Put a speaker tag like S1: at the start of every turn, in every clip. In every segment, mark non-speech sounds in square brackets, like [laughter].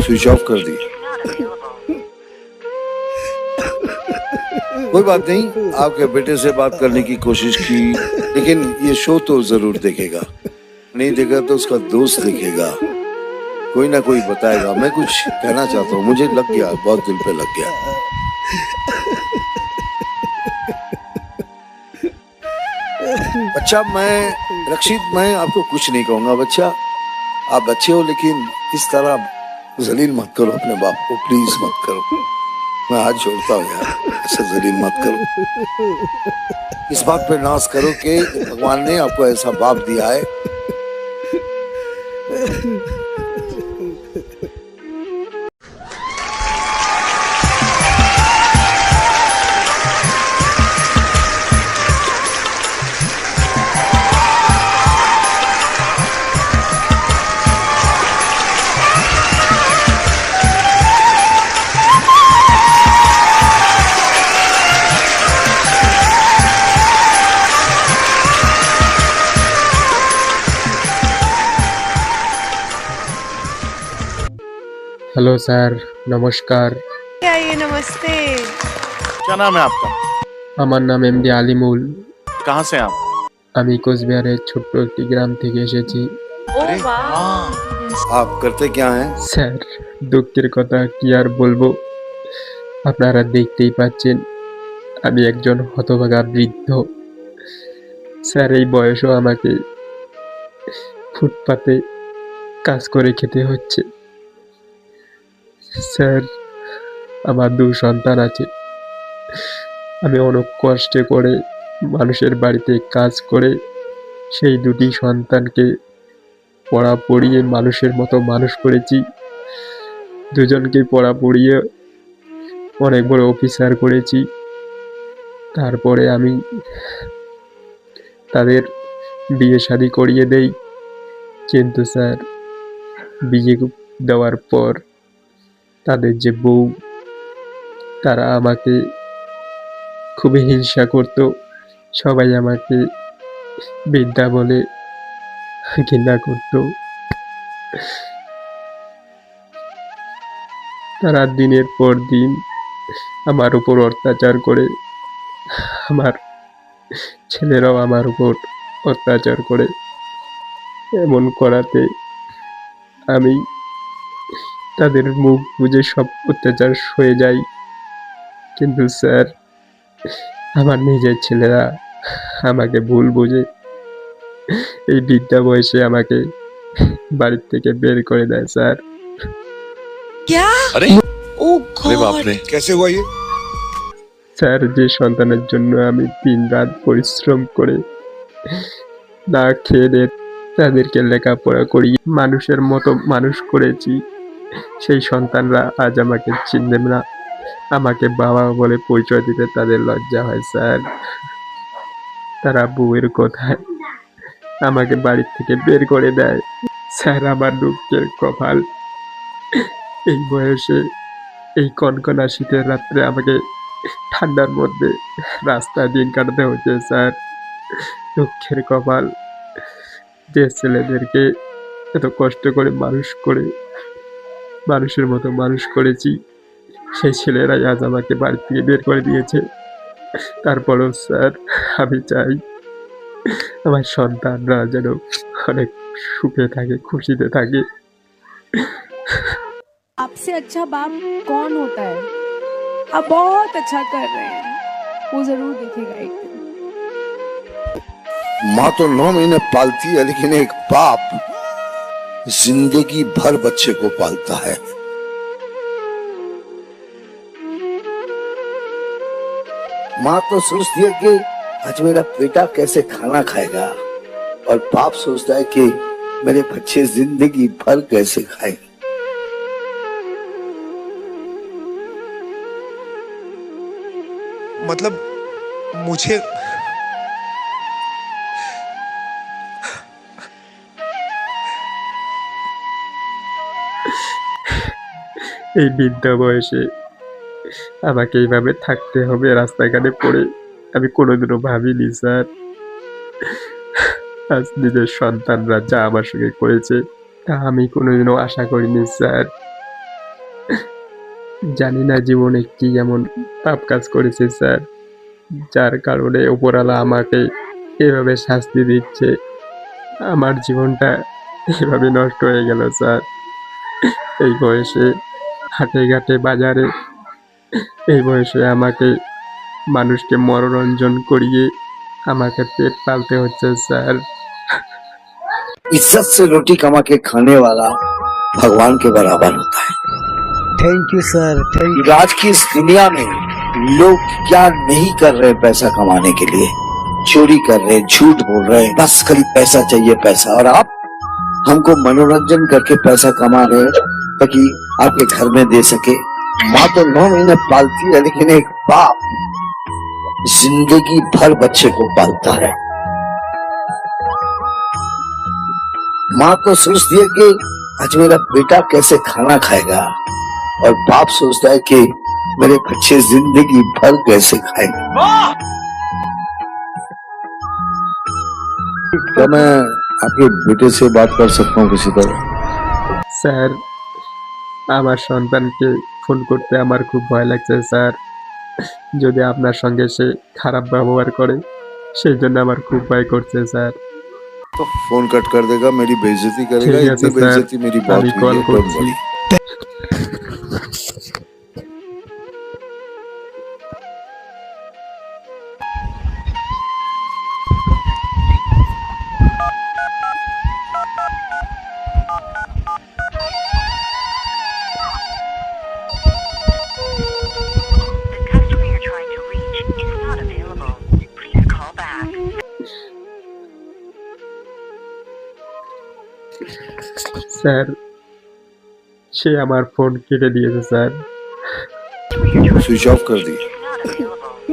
S1: Switch off कर दी। कोई बात नहीं, आपके बेटे से बात करने की कोशिश की, लेकिन ये शो तो ज़रूर देखेगा। नहीं देगा तो उसका दोस्त देखेगा। कोई ना कोई बताएगा। मैं कुछ कहना चाहता हूँ। मुझे लग गया, बहुत दिल पे लग गया। अच्छा मैं, रक्षित, मैं आपको कुछ नहीं कहूँगा, बच्चा। आप बच्चे हो, लेकिन इस तरह जलील मत करो अपने बाप को प्लीज़ मत करो। मैं हाथ जोड़ता हूँ यार, ऐसा जलील मत करो। इस बात पे नाश करो कि भगवान ने आपको ऐसा बाप दिया है।
S2: হ্যালো স্যার নমস্কার
S3: आइए नमस्ते
S4: क्या नाम है आपका
S2: আমার নাম এমডি আলিমুল
S4: कहाँ से हैं आप
S2: আমি কোচবিহারের ছোট্ট একটি গ্রাম থেকে এসেছি
S3: ओ
S4: अरे,
S3: वाह
S4: हाँ।
S1: आप करते क्या हैं
S2: স্যার দুঃখের কথা কি আর বলবো আপনারা দেখতেই পাচ্ছেন আমি একজন হতভাগা বৃদ্ধ স্যার এই বয়সও আমাকে ফুটপাতে কাজ করে খেতে হচ্ছে স্যার, আমার দু সন্তান আছে। আমি অনেক কষ্টে করে মানুষের বাড়িতে কাজ করে সেই দুটি সন্তানকে পড়া পড়িয়ে মানুষের মতো মানুষ করেছি। দুজনকে পড়া পড়িয়ে অনেক বড় অফিসার করেছি। তারপরে আমি তাদের বিয়ে শাদি করিয়ে দেই। কিন্তু স্যার, বিয়ে দেওয়ার পর তাদের যে বউ, তারা আমাকে খুবই হিংসা করতো। সবাই আমাকে বিদ্যা বলে ঘৃণা করতো। তারা দিনের পর দিন আমার উপর অত্যাচার করে, আমার ছেলেরাও আমার উপর অত্যাচার করে। এমন করাতে আমি তাদের মুখ বুঝে সব অত্যাচার সয়ে যায়। কিন্তু স্যার আমার নিজের ছেলেরা আমাকে ভুল বুঝে। এই বৃদ্ধা বয়সে আমাকে বাড়ির থেকে বের করে দেয় স্যার। স্যার যে সন্তানের জন্য আমি দিন রাত পরিশ্রম করে না খেয়ে দিয়ে তাদেরকে লেখাপড়া করি মানুষের মতো মানুষ করেছি। সেই সন্তানরা আজ আমাকে চিনবে না। আমাকে বাবা বলে পরিচয় দিতে তাদের লজ্জা হয়, স্যার। তারা বউয়ের কথায় আমাকে বাড়ির থেকে বের করে দেয়। স্যার, আমার দুঃখের কপাল। এই বয়সে এই কনকনা শীতের রাত্রে আমাকে ঠান্ডার মধ্যে রাস্তায় দিন কাটাতে হচ্ছে, স্যার। দুঃখের কপাল। যে ছেলেদেরকে এত কষ্ট করে মানুষ করে মানুষের মতো মানুষ করেছি সেই ছেলেরাই আজ আমাকে বাড়ি থেকে বের করে দিয়েছে তারপরেও স্যার আমি চাই আমার সন্তানরা যেন অনেক সুখে থাকে খুশিতে থাকে
S5: आपसे अच्छा बाप कौन होता है आप बहुत अच्छा कर रहे हैं वो जरूर दिखेगा एक दिन
S1: माँ तो नौ महीने पालती है लेकिन एक बाप ज़िंदगी भर बच्चे को पालता है। माँ तो सोचती है कि आज मेरा बेटा कैसे खाना खाएगा और बाप सोचता है कि मेरे बच्चे ज़िंदगी भर कैसे खाएँगे।
S6: मतलब मुझे
S2: এই বৃদ্ধা বয়সে আমাকে এইভাবে থাকতে হবে, রাস্তাঘাটে পড়ে। আমি কোনোদিনও ভাবিনি, স্যার। আজ নিজের সন্তানরা যা আমার সঙ্গে করেছে, তা আমি কোনোদিনও আশা করিনি, স্যার। জানি না জীবনে কি এমন পাপ কাজ করেছে, স্যার। যার কারণে উপরালা আমাকে এভাবে শাস্তি দিচ্ছে। আমার জীবনটা এভাবে নষ্ট হয়ে গেল, স্যার। এই বয়সে হাটে ঘাটে বাজারে এই বয়সে আমাকে মানুষকে মনোরঞ্জন করিয়ে আমাকে পেট পালতে হচ্ছে স্যার
S1: इज्जत से रोटी कमा के खाने वाला भगवान के बराबर होता है
S6: थैंक यू सर थैंक
S1: कि आज की इस दुनिया में लोग क्या नहीं कर रहे पैसा कमाने के लिए चोरी कर रहे झूठ बोल रहे हैं बस खाली पैसा चाहिए पैसा और आप हमको मनोरंजन करके पैसा कमा रहे हैं ताकि आपके घर में दे सके। माँ तो नौ महीने पालती है लेकिन एक बाप ज़िंदगी भर बच्चे को पालता है। माँ तो सोचती है कि आज मेरा बेटा कैसे खाना खाएगा और बाप सोचता है कि मेरे बच्चे ज़िंदगी भर कैसे खाएँगे। क्या मैं आपके बेटे से बात कर सकता हूँ किसी तरह?
S2: सर আমার সন্তানকে ফোন করতে আমার খুব ভয় লাগছে স্যার যদি আপনার সঙ্গে সে খারাপ ব্যবহার করে সেই জন্য আমার খুব ভয় করছে স্যার
S1: तो फोन कट कर देगा मेरी बेइज्जती करेगा
S2: ठीक है,
S1: इतनी
S2: सर।
S1: बेइज्जती मेरी बहुत
S2: अभी
S1: हुई
S2: कॉल
S1: है,
S2: স্যার সে আমার ফোন কেটে দিয়েছে স্যার
S1: स्विच ऑफ कर दी
S7: Is not available.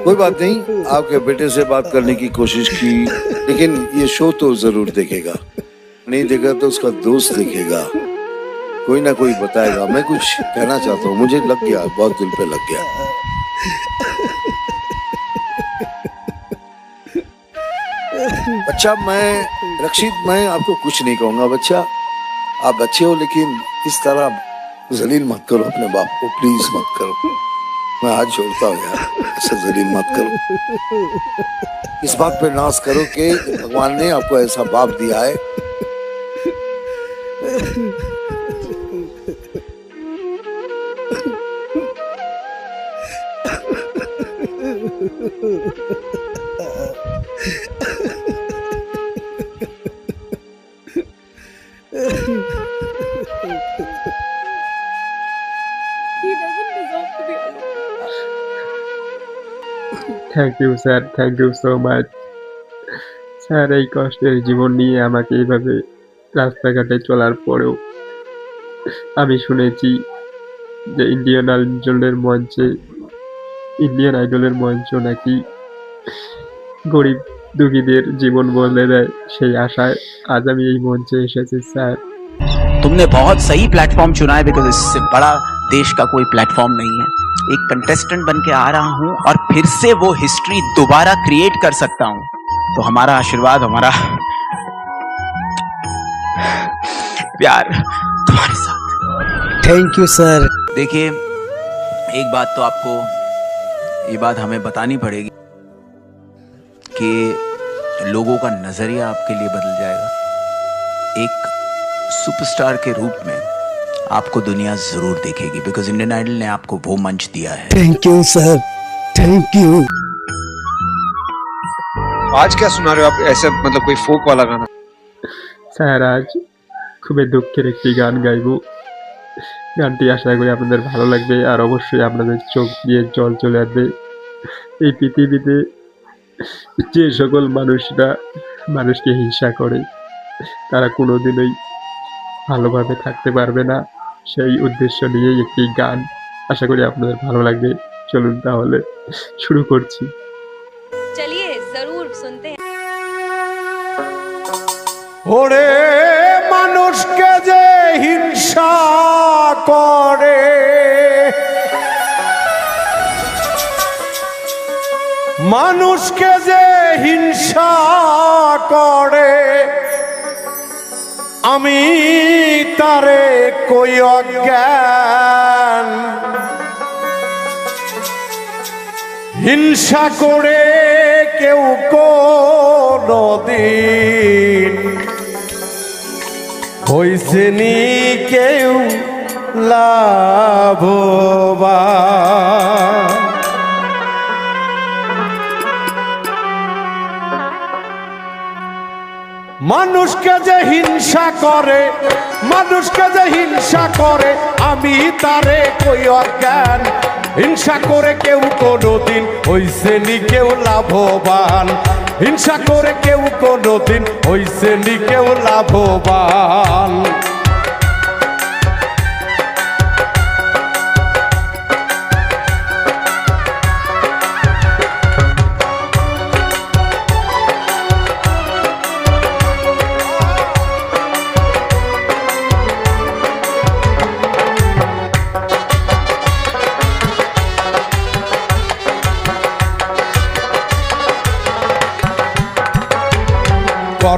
S7: [laughs]
S1: कोई बात नहीं आपके बेटे से बात करने की कोशिश की लेकिन ये शो तो जरूर देखेगा नहीं देगा तो उसका दोस्त देखेगा कोई ना कोई बताएगा मैं कुछ कहना चाहता हूँ मुझे लग गया बहुत दिल पे लग गया अच्छा मैं रक्षित, मैं आपको कुछ नहीं कहूँगा, बच्चा। आप बच्चे हो, लेकिन इस तरह जलील मत करो, अपने बाप को प्लीज़ मत करो। मैं हाथ जोड़ता हूँ यार जलील मत करो। इस बात पे नाश करो कि भगवान ने आपको ऐसा बाप दिया है। [laughs]
S2: thank you sir thank you so much sir এই কষ্টের জীবন নিয়ে আমাকে এইভাবে রাস্তাঘাটে চলার পরেও আমি শুনেছি যে ইন্ডিয়ান আইডলের মঞ্চে ইন্ডিয়ান আইডলের মঞ্চ নাকি গরিব দুঃখীদের জীবন বদলে দেয় সেই আশায় আজ আমি এই মঞ্চে এসেছি স্যার
S8: तुमने बहुत सही प्लेटफॉर्म चुना है बिकॉज इससे बड़ा देश का कोई प्लेटफॉर्म नहीं है एक कंटेस्टेंट बन के आ रहा हूँ और फिर से वो हिस्ट्री दोबारा क्रिएट कर सकता हूँ। तो हमारा आशीर्वाद हमारा प्यार तुम्हारे साथ।
S6: थैंक यू सर
S8: देखिए एक बात तो आपको ये बात हमें बतानी पड़ेगी कि लोगों का नज़रिया आपके लिए बदल जाएगा। एक सुपरस्टार के रूप में आपको दुनिया जरूर देखेगी बिकॉज इंडियन आइडल ने आपको वो मंच दिया है
S6: thank you sir thank you
S9: आज क्या सुना रहे हो आप ऐसे मतलब कोई फोक वाला गाना
S2: স্যার আজ খুবই দুঃখের একটি গান গাইব গানটি আশা করি আপনাদের ভালো লাগবে আর অবশ্যই আপনাদের চোখ দিয়ে জল চলে আসবে এই পৃথিবীতে যে সকল মানুষরা মানুষকে হিংসা করে তারা কোনোদিনই ভালোভাবে থাকতে পারবে না সেই উদ্দেশ্য নিয়েই একটি গান আশা করি আপনাদের ভালো লাগবে। চলুন তাহলে শুরু করছি।
S10: ওরে মানুষকে যে হিংসা করে মানুষকে যে হিংসা করে আমি তারে কই অজ্ঞান? হিংসা করে কেউ কোনদিন হইছে নি কেউ লাভবান। মানুষকে যে হিংসা করে, মানুষকে যে হিংসা করে, আমি তারে কই অজ্ঞান? হিংসা করে কেউ কোনোদিন হইছে নি কেউ লাভবান। হিংসা করে কেউ কোনোদিন হইছে নি কেউ লাভবান।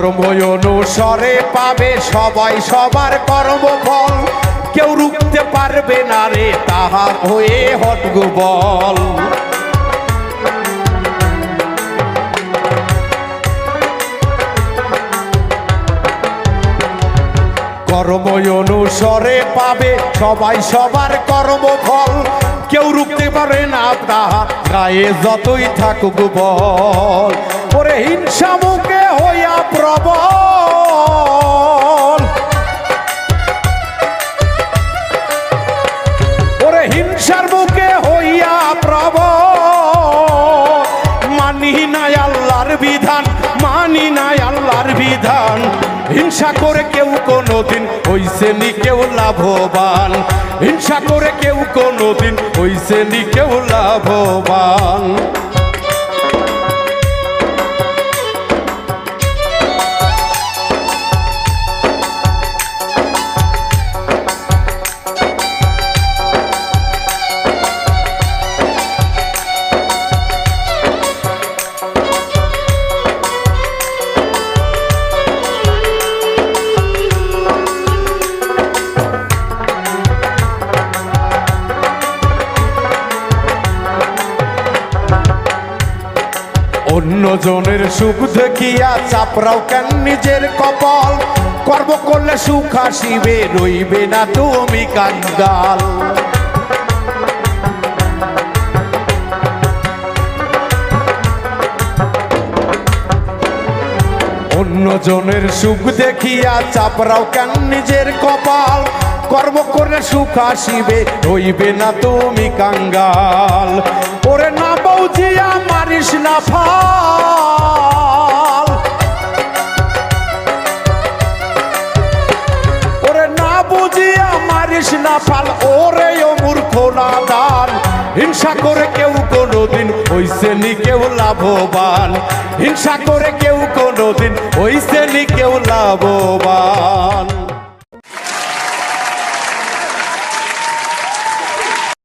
S10: কর্ম অনুসরে পাবে সবাই সবার কর্মফল। কেউ রুখতে পারবে না রে তাহা হয়ে হটগু বল কর্ম অনুসরে পাবে সবাই সবার কর্মফল। কেউ রুখতে পারে না তাহা গায়ে যতই থাকুক বল ওরে হিংসা মুখে হইয়া প্রবল। ওরে হিংসার মুখে হইয়া প্রবল। মানি নাই আল্লাহর বিধান, মানি নাই আল্লাহর বিধান। হিংসা করে কেউ কোনোদিন হইছে নি কেউ লাভবান। হিংসা করে কেউ কোনোদিন হইছে নি কেউ লাভবান। অন্য জনের সুখ দেখিয়া চাপরাও কেন নিজের কপাল? কর্ম করলে সুখ আসিবে, রইবে না তুমি কাঙ্গাল অন্য জনের সুখ দেখিয়া চাপড়াও কেন নিজের কপাল? কর্ম করলে সুখ আসিবে হইবে না তুমি কাঙ্গাল ওরে না বৌজিয়া মারিস না ফাল হিংসা করে কেউ কোনোদিন হইছে নি কেউ লাভবান। হিংসা করে কেউ কোনোদিন হইছে নি কেউ লাভবান।